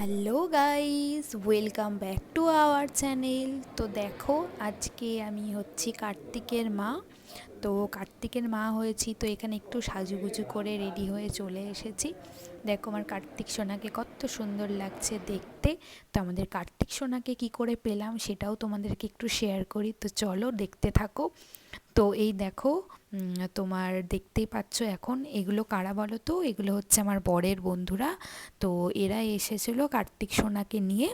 Hello guys, welcome back to our channel. তো দেখো, আজকে আমি হচ্ছি কার্তিকের মা। তো কার্তিকের মা হয়েছি, তো এখানে একটু সাজুগুজু করে রেডি হয়ে চলে এসেছি। দেখো আমার কার্তিক সোনাকে কত সুন্দর লাগছে দেখতে। তো আমাদের কার্তিক সোনাকে কি করে পেলাম সেটাও তোমাদেরকে একটু শেয়ার করি। তো চলো দেখতে থাকো। তো এই দেখো তোমার দেখতেই পাচ্ছ এখন এগুলো কারা বলো তো? এগুলো হচ্ছে আমার বরের বন্ধুরা। তো এরা এসেছিল কার্তিক সোনাকে নিয়ে।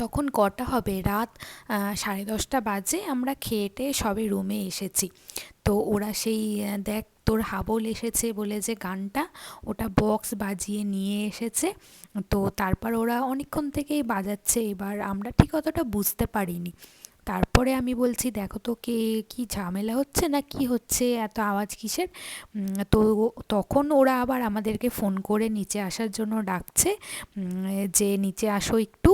তখন কটা হবে? রাত সাড়ে দশটা বাজে। আমরা খেয়েটে সবে রুমে এসেছি। তো ওরা সেই দেখ তোর হাবল এসেছে বলে যে গানটা, ওটা বক্স বাজিয়ে নিয়ে এসেছে। তো তারপর ওরা অনেকক্ষণ থেকেই বাজাচ্ছে। এবার আমরা ঠিক অতটা বুঝতে পারিনি। তারপরে আমি বলছি, দেখো তো কে কি ঝামেলা হচ্ছে না কি হচ্ছে? এত আওয়াজ কিসের? তো তখন ওরা আবার আমাদেরকে ফোন করে নিচে আসার জন্য ডাকছে যে নিচে আসো একটু।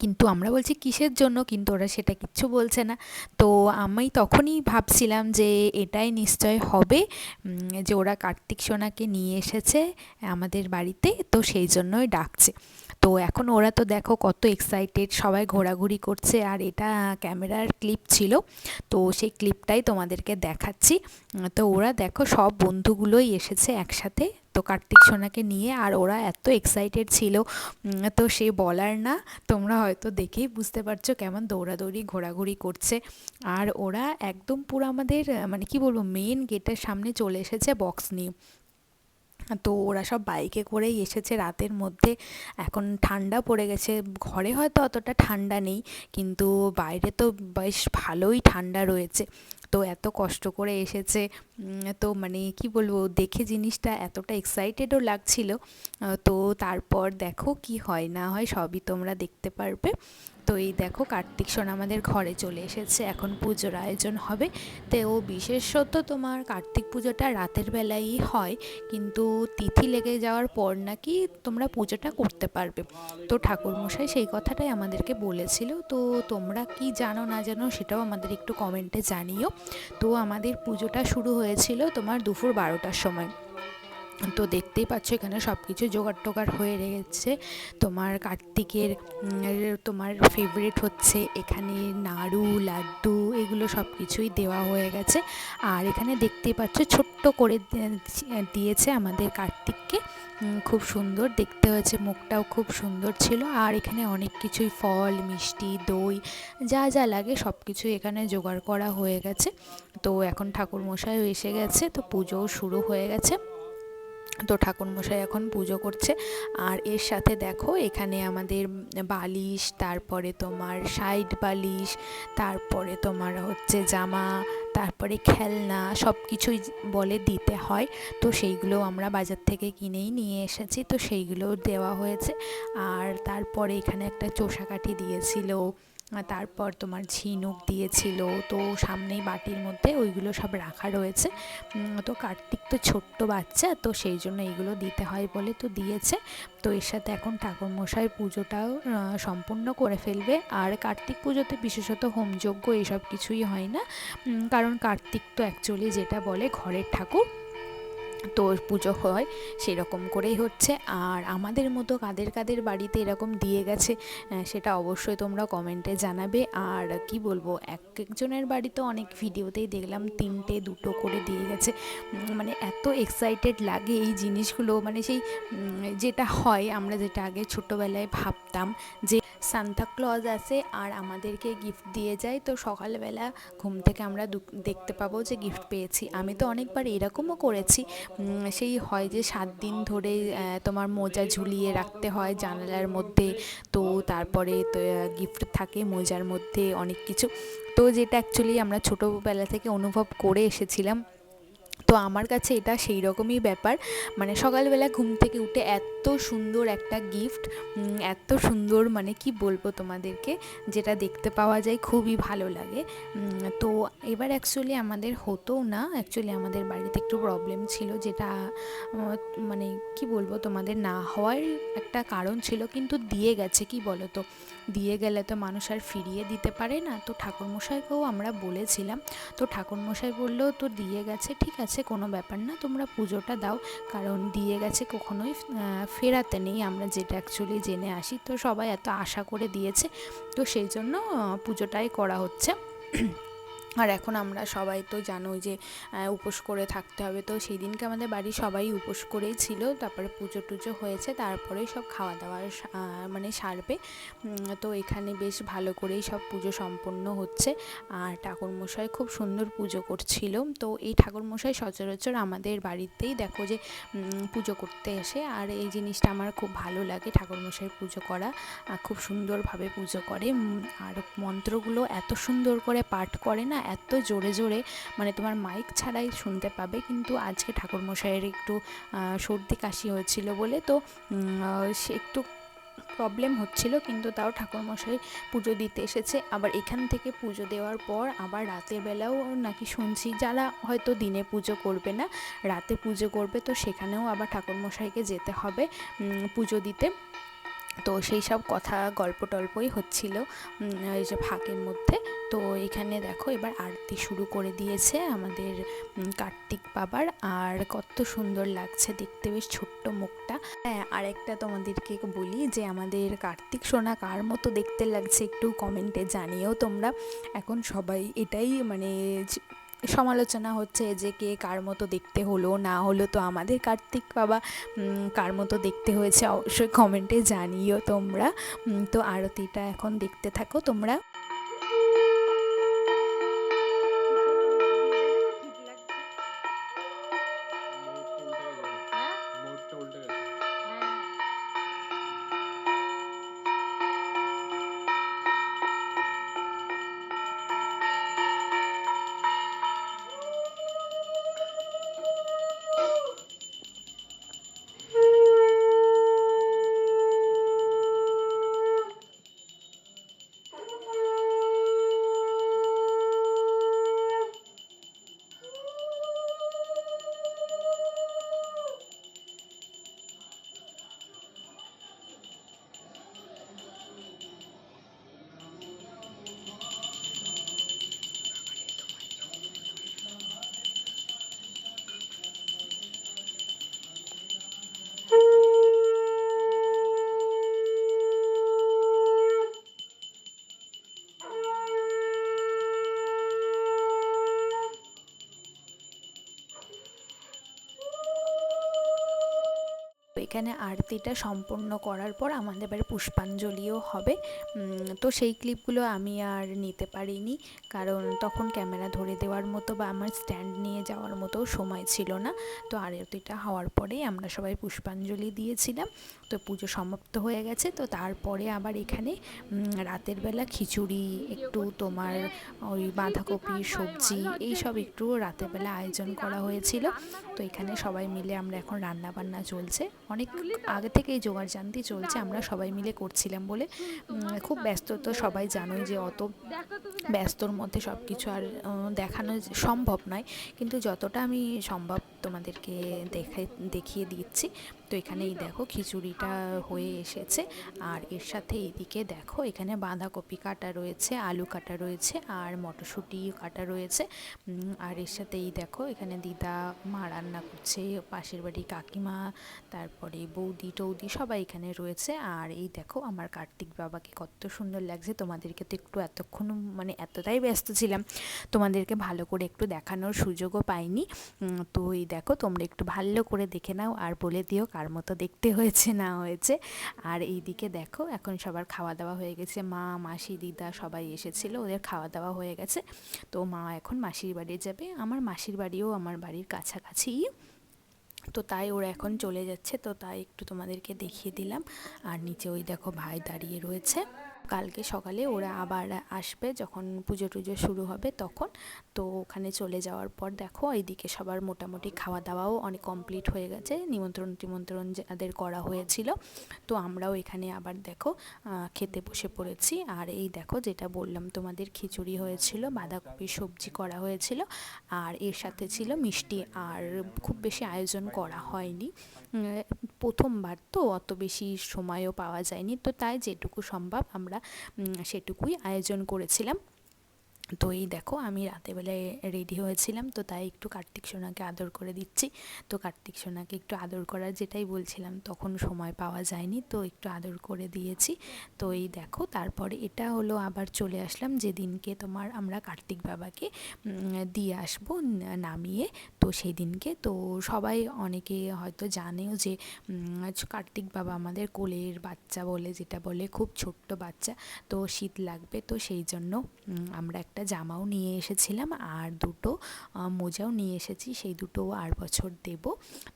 কিন্তু আমরা বলছি কিসের জন্য? কিন্তু ওরা সেটা কিচ্ছু বলছে না। তো আমি তখনই ভাবছিলাম যে এটাই নিশ্চয় হবে যে ওরা কার্তিক সোনাকে নিয়ে এসেছে আমাদের বাড়িতে, তো সেই জন্যই ডাকছে। তো এখন ওরা তো দেখো কত এক্সাইটেড সবাই ঘোরাঘুরি করছে, আর এটা ক্যামেরার ক্লিপ ছিল, তো সেই ক্লিপটাই তোমাদেরকে দেখাচ্ছি। তো ওরা দেখো সব বন্ধুগুলোই এসেছে একসাথে তো কার্তিক সোনাকে নিয়ে আর ওরা এত এক্সাইটেড ছিল। তো সে বলার না, তোমরা হয়তো দেখেই বুঝতে পারছ কেমন দৌড়াদৌড়ি, ঘোরাঘুরি করছে। আর ওরা একদম পুরো আমাদের মানে কি বলব মেন গেটের সামনে চলে এসেছে বক্স নিয়ে। তো ওরা সব বাইকে করেই এসেছে রাতের মধ্যে। এখন ঠান্ডা পড়ে গেছে, ঘরে হয়তো অতটা ঠান্ডা নেই, কিন্তু বাইরে তো বেশ ভালোই ঠান্ডা রয়েছে। তো এত কষ্ট করে এসেছে। তো মানে কি বলব, দেখে জিনিসটা এতটা এক্সাইটেডও লাগছিল। তো তারপর দেখো কি হয় না হয় সবই তোমরা দেখতে পারবে। তো এই দেখো কার্তিক সোনা আমাদের ঘরে চলে এসেছে, এখন পুজোর আয়োজন হবে। তো ও বিশেষত তোমার কার্তিক পুজোটা রাতের বেলাই হয়, কিন্তু তিথি লেগে যাওয়ার পর নাকি তোমরা পুজোটা করতে পারবে। তো ঠাকুরমশাই সেই কথাটাই আমাদেরকে বলেছিল। তো তোমরা কি জানো না জানো সেটাও আমাদের একটু কমেন্টে জানিও। তো আমাদের পুজোটা শুরু হয়েছিল তোমার দুপুর বারোটার সময়। তো দেখতেই পাচ্ছ, এখানে সব কিছু জোগাড় টোগাড় হয়ে গেছে তোমার কার্তিকের তোমার ফেভারিট হচ্ছে এখানে নাড়ু, লাড্ডু, এগুলো সব কিছুই দেওয়া হয়ে গেছে। আর এখানে দেখতেই পাচ্ছ, ছোট্ট করে দিয়েছে আমাদের কার্তিককে। খুব সুন্দর, দেখতে হয়েছে, মুখটাও খুব সুন্দর ছিল। আর এখানে অনেক কিছুই, ফল, মিষ্টি, দই, যা যা লাগে সব কিছু এখানে জোগাড় করা হয়ে গেছে। তো এখন ঠাকুরমশাইও এসে গেছে, তো পুজোও শুরু হয়ে গেছে। তো ঠাকুরমশাই এখন পুজো করছে। আর এর সাথে দেখো, এখানে আমাদের বালিশ, তারপরে তোমার সাইড বালিশ, তারপরে তোমার হচ্ছে জামা, তারপরে খেলনা সব কিছুই বলে দিতে হয়। তো সেইগুলো আমরা বাজার থেকে কিনেই নিয়ে এসেছি, তো সেইগুলো দেওয়া হয়েছে। আর তারপরে এখানে একটা চোষা কাঠি দিয়েছিল। তারপর তোমার ঝিনুক দিয়েছিল, তো সামনেই বাটির মধ্যে ওইগুলো সব রাখা রয়েছে। তো কার্তিক তো ছোট্ট বাচ্চা, তো সেই জন্য এইগুলো দিতে হয় বলে তো দিয়েছে। তো এর সাথে এখন ঠাকুরমশাই পুজোটাও সম্পূর্ণ করে ফেলবে। আর কার্তিক পুজোতে বিশেষত হোমযজ্ঞ এসব কিছুই হয় না। কারণ কার্তিক তো অ্যাকচুয়ালি যেটা বলে ঘরের ঠাকুর। তো পুজো হয়, সেরকম করেই হচ্ছে। আর আমাদের মতো কাদের কাদের বাড়িতে এরকম দিয়ে গেছে সেটা অবশ্যই তোমরা কমেন্টে জানাবে। আর কি বলব, এক একজনের বাড়িতে অনেক ভিডিওতেই দেখলাম, তিনটে দুটো করে দিয়ে গেছে। মানে এত এক্সাইটেড লাগে এই জিনিসগুলো মানে সেই যেটা হয়, আমরা যেটা আগে ছোটোবেলায় ভাবতাম যে সান্তা ক্লজ আসে আর আমাদেরকে গিফট দিয়ে যায়। তো সকালবেলা ঘুম থেকে আমরা দেখতে পাবো যে গিফট পেয়েছি। আমি তো অনেকবার এরকমও করেছি। সেই হয় যে সাত দিন ধরে তোমার মোজা ঝুলিয়ে রাখতে হয় জানালার মধ্যে। তো তারপরে তো গিফট থাকে মোজার মধ্যে অনেক কিছু। তো যেটা অ্যাকচুয়ালি আমরা ছোটোবেলা থেকে অনুভব করে এসেছিলাম। তো আমার কাছে এটা সেই রকমই ব্যাপার। মানে সকালবেলা ঘুম থেকে উঠে এত সুন্দর একটা গিফট এত সুন্দর মানে কি বলব তোমাদেরকে, যেটা দেখতে পাওয়া যায় খুবই ভালো লাগে। তো এবার অ্যাকচুয়ালি আমাদের হতো না অ্যাকচুয়ালি আমাদের বাড়িতে একটু প্রবলেম ছিল যেটা মানে কি বলব তোমাদের, না হওয়ার একটা কারণ ছিল কিন্তু দিয়ে গেছে কি বলো তো দিয়ে গেলে তো মানুষ আর ফিরিয়ে দিতে পারে না। তো ঠাকুরমশাইকেও আমরা বলেছিলাম। তো ঠাকুরমশাই বলল তো দিয়ে গেছে, ঠিক আছে। গেছে, কোনো ব্যাপার না, তোমরা পুজোটা দাও। কারণ দিয়ে গেছে কখনোই ফেরাতে নেই। আমরা যেটা অ্যাকচুয়ালি জেনে আসি, তো সবাই এত আশা করে দিয়েছে। তো সেই জন্য পুজোটাই করা হচ্ছে। আর এখন আমরা সবাই তো জানোই যে উপোস করে থাকতে হবে। তো সেই দিনকে আমাদের বাড়ির সবাই উপোস করেই ছিল। তারপরে পুজো টুজো হয়েছে তারপরেই সব খাওয়া দাওয়া মানে সারবে। তো এখানে বেশ ভালো করেই সব পুজো সম্পন্ন হচ্ছে। আর ঠাকুরমশাই খুব সুন্দর পুজো করছিল। তো এই ঠাকুরমশাই সচরাচর আমাদের বাড়িতেই দেখো যে পুজো করতে এসে আর এই জিনিসটা আমার খুব ভালো লাগে ঠাকুরমশাইয়ের পুজো করা। খুব সুন্দরভাবে পুজো করে। আর মন্ত্রগুলো এত সুন্দর করে পাঠ করে না এত জোরে জোরে মানে তোমার মাইক ছাড়াই শুনতে পাবে, কিন্তু আজকে ঠাকুরমশাইয়ের একটু সর্দি কাশি হয়েছিল বলে তো সে একটু প্রবলেম হচ্ছিল, কিন্তু তাও ঠাকুরমশাই পুজো দিতে এসেছে। আবার এখান থেকে পুজো দেওয়ার পর আবার রাতের বেলাও নাকি শুনছি, যারা হয়তো দিনে পুজো করবে না, রাতে পুজো করবে, তো সেখানেও আবার ঠাকুরমশাইকে যেতে হবে পুজো দিতে। তো সেই সব কথা গল্প টল্পই হচ্ছিল এই যে ফাঁকের মধ্যে। তো এখানে দেখো এবার আরতি শুরু করে দিয়েছে আমাদের কার্তিক বাবার। আর কত সুন্দর লাগছে দেখতে, বেশ ছোট্ট মুখটা। হ্যাঁ আরেকটা তোমাদেরকে বলি যে আমাদের কার্তিক সোনা কার মতো দেখতে লাগছে একটু কমেন্টে জানিও তোমরা। এখন সবাই এটাই মানে সমালোচনা হচ্ছে যে কে কার মতো দেখতে হলো, না হলো তো আমাদের কার্তিক বাবা কার মতো দেখতে হয়েছে অবশ্যই কমেন্টে জানিও তোমরা। তো আরতিটা এখন দেখতে থাকো তোমরা। এখানে আরতিটা সম্পূর্ণ করার পর আমাদের বাড়ি পুষ্পাঞ্জলিও হবে। তো সেই ক্লিপগুলো আমি আর নিতে পারিনি, কারণ তখন ক্যামেরা ধরে দেওয়ার মতো বা আমার স্ট্যান্ড নিয়ে যাওয়ার মতো সময় ছিল না। তো আরতিটা হওয়ার পরেই আমরা সবাই পুষ্পাঞ্জলি দিয়েছিলাম। তো পুজো সমাপ্ত হয়ে গেছে, তো তারপরে আবার এখানে রাতের বেলা খিচুড়ি, একটু তোমার ওই বাঁধাকপি, সবজি এই সব একটু রাতের বেলা আয়োজন করা হয়েছিল। তো এখানে সবাই মিলে আমরা এখন রান্না বান্না চলছে। অনেক আগে থেকেই জোগাড় জানতি চলছে, আমরা সবাই মিলে করছিলাম বলে। খুব ব্যস্ত তো সবাই জানোই যে অত ব্যস্তর মধ্যে সব কিছু আর দেখানো সম্ভব নয়। কিন্তু যতটা আমি সম্ভব তোমাদেরকে দেখে দেখিয়ে দিচ্ছি। তো এখানে এই দেখো খিচুড়িটা হয়ে এসেছে। আর এর সাথে এদিকে দেখো এখানে বাঁধাকপি কাটা রয়েছে, আলু কাটা রয়েছে আর মটরশুঁটি কাটা রয়েছে। আর এর সাথে এই দেখো এখানে দিদা মা রান্না করছে, পাশের বাড়ি কাকিমা, তারপরে বৌদি টৌদি সবাই এখানে রয়েছে। আর এই দেখো আমার কার্তিক বাবাকে কত সুন্দর লাগছে, তোমাদেরকে তো একটু এতক্ষণ মানে এতটাই ব্যস্ত ছিলাম, তোমাদেরকে ভালো করে একটু দেখানোর সুযোগও পাইনি। তো এই দেখো তোমরা একটু ভালো করে দেখে নাও আর বলে দিও কার মতো দেখতে হয়েছে, না হয়েছে। আর এইদিকে দেখো, এখন সবার খাওয়া দাওয়া হয়ে গেছে। মা, মাসি, দিদা সবাই এসেছিল, ওদের খাওয়া দাওয়া হয়ে গেছে। তো মা এখন মাসির বাড়ি যাবে। আমার মাসির বাড়িও আমার বাড়ির কাছাকাছি। তো তাই ওরা এখন চলে যাচ্ছে। তো তাই একটু তোমাদেরকে দেখিয়ে দিলাম। আর নিচে ওই দেখো ভাই দাঁড়িয়ে রয়েছে। কালকে সকালে ওরা আবার আসবে যখন পুজো টুজো শুরু হবে তখন। তো ওখানে চলে যাওয়ার পর দেখো, এইদিকে সবার মোটামুটি খাওয়া দাওয়াও অনেক কমপ্লিট হয়ে গেছে। নিমন্ত্রণ টিমন্ত্রণ যাদের করা হয়েছিল। তো আমরাও এখানে আবার দেখো খেতে বসে পড়েছি। আর এই দেখো যেটা বললাম, তোমাদের খিচুড়ি হয়েছিল, বাঁধাকপির সবজি করা হয়েছিল। আর এর সাথে ছিল মিষ্টি। আর খুব বেশি আয়োজন করা হয়নি। প্রথমবার তো, অত বেশি সময়ও পাওয়া যায়নি। তো তাই যেটুকু সম্ভব আমরা সেটুকুই আয়োজন করেছিলাম। তো এই দেখো, আমি রাতেবেলায় রেডি হয়েছিলাম, তো তাই একটু কার্তিক সোনাকে আদর করে দিচ্ছি। তো কার্তিক সোনাকে একটু আদর করার যেটাই বলছিলাম, তখন সময় পাওয়া যায়নি, তো একটু আদর করে দিয়েছি। তো এই দেখো, তারপরে এটা হলো আবার চলে আসলাম যেদিনকে তোমার আমরা কার্তিক বাবাকে দিয়ে আসব নামিয়ে। তো সেই দিনকে, তো সবাই অনেকে হয়তো জানেও যে কার্তিক বাবা আমাদের কোলের বাচ্চা বলে যেটা বলে, খুব ছোট্ট বাচ্চা, তো শীত লাগবে, তো সেই জন্য আমরা একটা জামাও নিয়ে এসেছিলাম আর দুটো মোজাও নিয়ে এসেছি, সেই দুটো আর বছর দেব।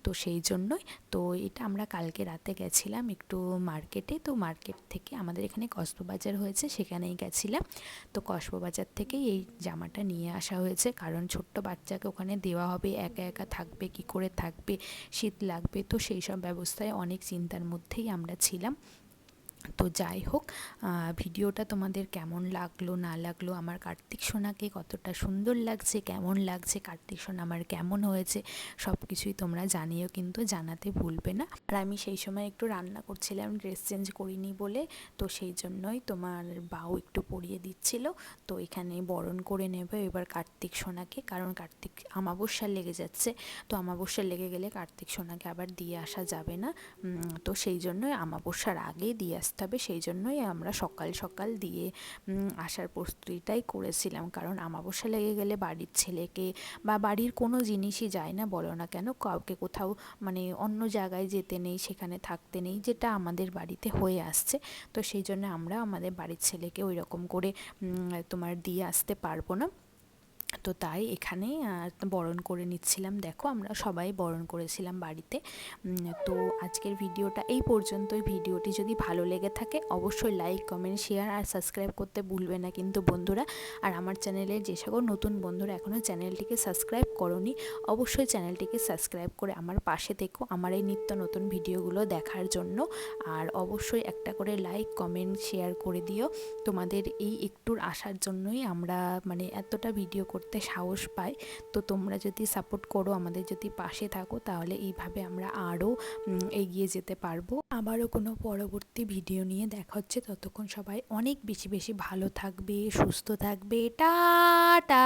তো সেই জন্যই, তো এটা আমরা কালকে রাতে গেছিলাম একটু মার্কেটে, তো মার্কেট থেকে আমাদের এখানে কসবাজার হয়েছে, সেখানেই গেছিলাম। তো কসবাজার থেকেই এই জামাটা নিয়ে আসা হয়েছে, কারণ ছোট্ট বাচ্চাকে ওখানে দেওয়া হবে, একা একা থাকবে, কি করে থাকবে, শীত লাগবে, তো সেই সব ব্যবস্থায় অনেক চিন্তার মধ্যেই আমরা ছিলাম। তো যাই হোক ভিডিওটা তোমাদের কেমন লাগল, না লাগল, আমার কার্তিক সোনাকে কতটা সুন্দর লাগছে, কেমন লাগছে, কার্তিক সোনা আমার কেমন হয়েছে সব কিছুই তোমরা জানিও কিন্তু জানাতে ভুলবে না। আর আমি সেই সময় একটু রান্না করছিলাম, ড্রেস চেঞ্জ করিনি বলে, তো সেই জন্যই তোমার বাউ একটু পরিয়ে দিচ্ছিল, তো এখানে বরণ করে নেবে এবার কার্তিক সোনাকে, কারণ কার্তিক আমাবস্যা লেগে যাচ্ছে, তো আমাবস্যা লেগে গেলে কার্তিক সোনাকে আবার দিয়ে আসা যাবে না তো সেই জন্যই আমাবস্যার আগে দিয়ে আসতে হবে, সেই জন্যই আমরা সকাল সকাল দিয়ে আসার প্রস্তুতিটাই করেছিলাম। কারণ আমাবস্যা লেগে গেলে বাড়ির ছেলেকে বা বাড়ির কোনো জিনিসই যায় না, বলো না কেন, কাউকে কোথাও মানে অন্য জায়গায় যেতে নেই, সেখানে থাকতে নেই, যেটা আমাদের বাড়িতে হয়ে আসছে। তো সেই জন্য আমরা আমাদের বাড়ির ছেলেকে ওই রকম করে তোমার দিয়ে আসতে পারব না। তো তাই এখানে বরণ করে নিচ্ছিলাম। দেখো, আমরা সবাই বরণ করেছিলাম বাড়িতে। তো আজকের ভিডিওটা এই পর্যন্তই। ভিডিওটি যদি ভালো লেগে থাকে, অবশ্যই লাইক কমেন্ট শেয়ার আর সাবস্ক্রাইব করতে ভুলবে না কিন্তু বন্ধুরা। আর আমার চ্যানেলের যে সকল নতুন বন্ধুরা এখনও চ্যানেলটিকে সাবস্ক্রাইব করনি, অবশ্যই চ্যানেলটিকে সাবস্ক্রাইব করে আমার পাশে থেকো আমার এই নিত্য নতুন ভিডিওগুলো দেখার জন্য। আর অবশ্যই একটা করে লাইক কমেন্ট শেয়ার করে দিও। তোমাদের এই একটুর আসার জন্যই আমরা মানে এতটা ভিডিও করতে সাহস পায়, তো তোমরা যদি সাপোর্ট করো আমাদের যদি পাশে থাকো, তাহলে এইভাবে আমরা আরও এগিয়ে যেতে পারব। আবারও কোনো পরবর্তী ভিডিও নিয়ে দেখা হচ্ছে। ততক্ষণ সবাই অনেক বেশি বেশি ভালো থাকবে, সুস্থ থাকবে। টাটা!